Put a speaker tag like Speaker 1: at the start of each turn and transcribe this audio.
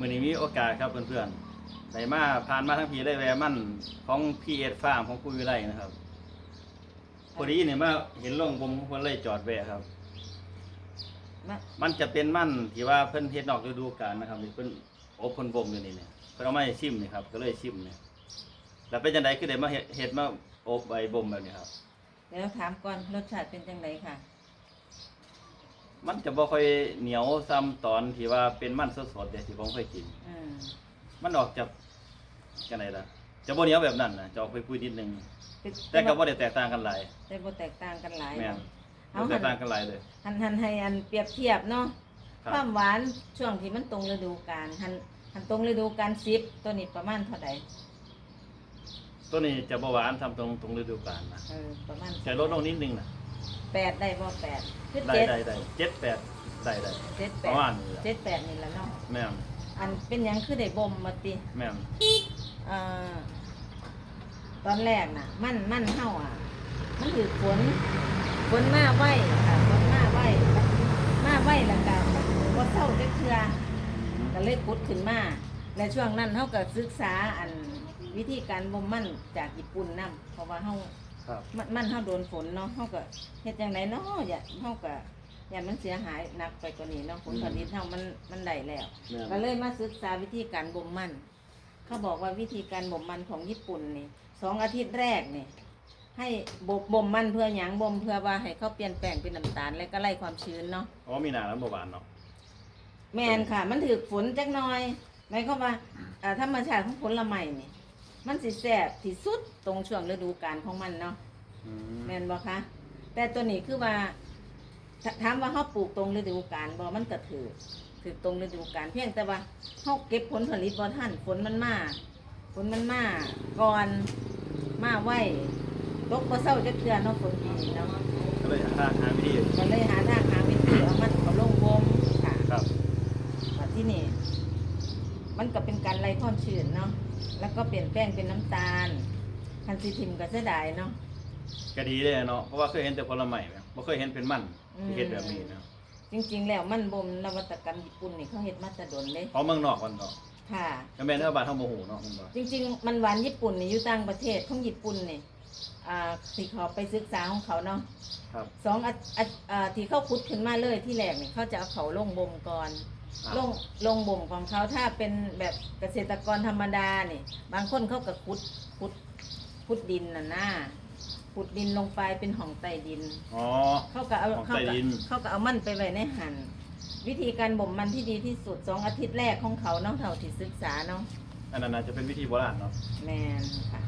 Speaker 1: มื่อนี้มีโอกาสครับเพื่อนๆได้มาผ่านมาทั้งพีได้แวะมั่นของพีเอสฟาร์มของคุยวิไลนะครับพอดีเนี่ยมาเห็นลงผมคนเลยจอดแวะครับ
Speaker 2: มา
Speaker 1: มันจะเป็นมั่นที่ว่าเพิ่นเฮ็ดนอกฤดูกาลนะครับนี่เพิ่นอบเพิ่นบ่มอยู่นี่เนี่ยเพิ่นเอามาให้ชิมนี่ครับก็เลยชิมเนี่ยแล้วเป็นจังไดคือได้มาเฮ็ดเฮ็ดมาอบใบบ่มแบบนี้ครับ
Speaker 2: เดี๋ยวถามก่อนรสชาติเป็นจังไดค่ะ
Speaker 1: มันจะบ่ค่อยเหนียวซ้ำตอนที่ว่าเป็นมันสดๆเด้ที่ผมเคยกิน
Speaker 2: อืม
Speaker 1: มันออกจากจังไดล่ะ จะบ่เหนียวแบบนั้นนะจะออกไปปุยๆนิดนึง
Speaker 2: เป็น
Speaker 1: แต่ก็บ่ได้แตกต่างกันหลาย
Speaker 2: แต่บ่แตกต่างกันหลาย
Speaker 1: แม่น
Speaker 2: เนาะ
Speaker 1: บ่
Speaker 2: เอา
Speaker 1: แต
Speaker 2: หั
Speaker 1: ก
Speaker 2: น
Speaker 1: ต่างกันหลายเลย
Speaker 2: หันหันให้อันเปรียบเทียบเนาะ
Speaker 1: ครั
Speaker 2: ควา
Speaker 1: บ
Speaker 2: มหวานช่วงที่มันตรงฤดูกาลหันหันตรงฤดูกาลสิบตัวนี้ประมาณเท่าใด
Speaker 1: ตัวนี้จะบ่หวานทำตรงตรงฤดูกาลนะ
Speaker 2: เออประมาณ
Speaker 1: จะลดลงนิดนึงนะ
Speaker 2: แปดได้บ่แปดคือ
Speaker 1: ได้
Speaker 2: เจ็ด
Speaker 1: ได้ได้เจ็ดแปดได้ได้
Speaker 2: เจ็ดแป
Speaker 1: ประ
Speaker 2: ด
Speaker 1: มาณนี้แหละ
Speaker 2: เจ็ดแปดนี่แหละเนาะ
Speaker 1: แม่น
Speaker 2: อันเป็นหยังคือได้บ่มมาติ
Speaker 1: แม่น
Speaker 2: เอ่อตอนแรกน่ะ มันมันเฮาอะ มันถือฝนฝนมาไว้ค่ะฝนมาไว้มาไว้แล้วก็บ่เศร้าจักเทื่อ ก็เลยกุดขึ้นมาและช่วงนั้นเฮาก็ศึกษาอันวิธีการบ่มมันจากญี่ปุ่นนํเพราะว่าเฮา
Speaker 1: ครับ
Speaker 2: มันมันเฮาโดนฝนเนาะเฮาก็เฮ็ดจังไดเนาะอย่าเฮาก็อย่ามันเสียหายหนักไปกว่านี้เนาะผลผลิตเฮามันมันได้แล้ว
Speaker 1: แม่น
Speaker 2: ก็เลยมาศึกษาวิธีการบ่มมัน เขาบอกว่าวิธีการบ่มมันของญี่ปุ่นนี่สองอาทิตย์แรกนี่ให้บบบ่มมันเพื่อหยังบ่มเพื่อว่าให้เขาเปลี่ยนแปลงเป็นน้ำตาลและก็ไล่ความชื้นเนาะ
Speaker 1: อ๋อมีหนาแล้วบ่หวานเนาะ
Speaker 2: แมนค่ะ มันถือฝนจักหน่อยหมายความว่าอ่าธรรมชาติของผลไม้นี่ มันสิแซ่บที่สุดตรงช่วงฤดูกาลของมันเนาะ
Speaker 1: อืม
Speaker 2: แมนบ่คะแต่ตัวนี้คือว่าถถามว่าเขาปลูกตรงฤดูกาลบ่มันก็ถือถือตรงฤดูกาลเพียงแต่ว่าเขาเก็บผลผลิตบ่ทันฝนมันมาฝนมันมาก่อนมาไว้ตกบ่เศร้าจะเทื่อเนาะฝนปีนี้เนาะ
Speaker 1: ก็เลยหาทางหาวิธี
Speaker 2: ก็เลยหาทางหาวิธีเอามันเขาลงวมค่ะ
Speaker 1: ครับ
Speaker 2: ว่าที่นี่ มันก็เป็นการไล่ความชื้นเนาะแล้วก็เปลี่ยนแปลงเป็นน้ำตาลคันสิทิมก็เสียดายเนาะ
Speaker 1: ก็ดีเลยเนาะเพราะว่าเคยเห็นแต่ผลไม้แม่บ่เคยเห็นเป็นมัน
Speaker 2: อืม
Speaker 1: ที่เฮ็ดแบบนี้เนาะ
Speaker 2: จริง ๆ แล้วมันบ่มนวัตกรรมญี่ปุ่นนี่เขาเฮ็ดมาแต่ดนเลย
Speaker 1: ของเมืองนอกมันเนาะ
Speaker 2: ค่ะ
Speaker 1: ก็แม่นเด้อบ้านเฮาบ่ฮู้เนาะมันบ่
Speaker 2: จริง ๆ มันหวานญี่ปุ่นนี่อยู่ต่างประเทศของญี่ปุ่นนี่อ่าที่เขาไปศึกษาของเขาเนาะ
Speaker 1: ครับ
Speaker 2: สองอาอ่าอ่าที่เขาขุดขึ้นมาเลยที่แรกนี่เขาจะเอาเขาลงบ่มก่อน
Speaker 1: อ่า
Speaker 2: ลงลงบ่มของเขาถ้าเป็นแบบเกษตรกรธรรมดานี่บางคนเขาก็ขุดขุดขุดดินน่ะนะขุดดินลงไปเป็นห้องใต้ดิน
Speaker 1: อ๋อ
Speaker 2: เขาก็เอา
Speaker 1: ของ
Speaker 2: เขา
Speaker 1: ใต้
Speaker 2: ก็
Speaker 1: ดิน
Speaker 2: เขาก็เอามันไปไว้ในหันวิธีการบ่มมันที่ดีที่สุดสองอาทิตย์แรกของเขาเนาะเท่าที่ศึกษาเนาะ
Speaker 1: อันนั้นน่าจะเป็นวิธีโบราณเนาะ
Speaker 2: แมนค่ะ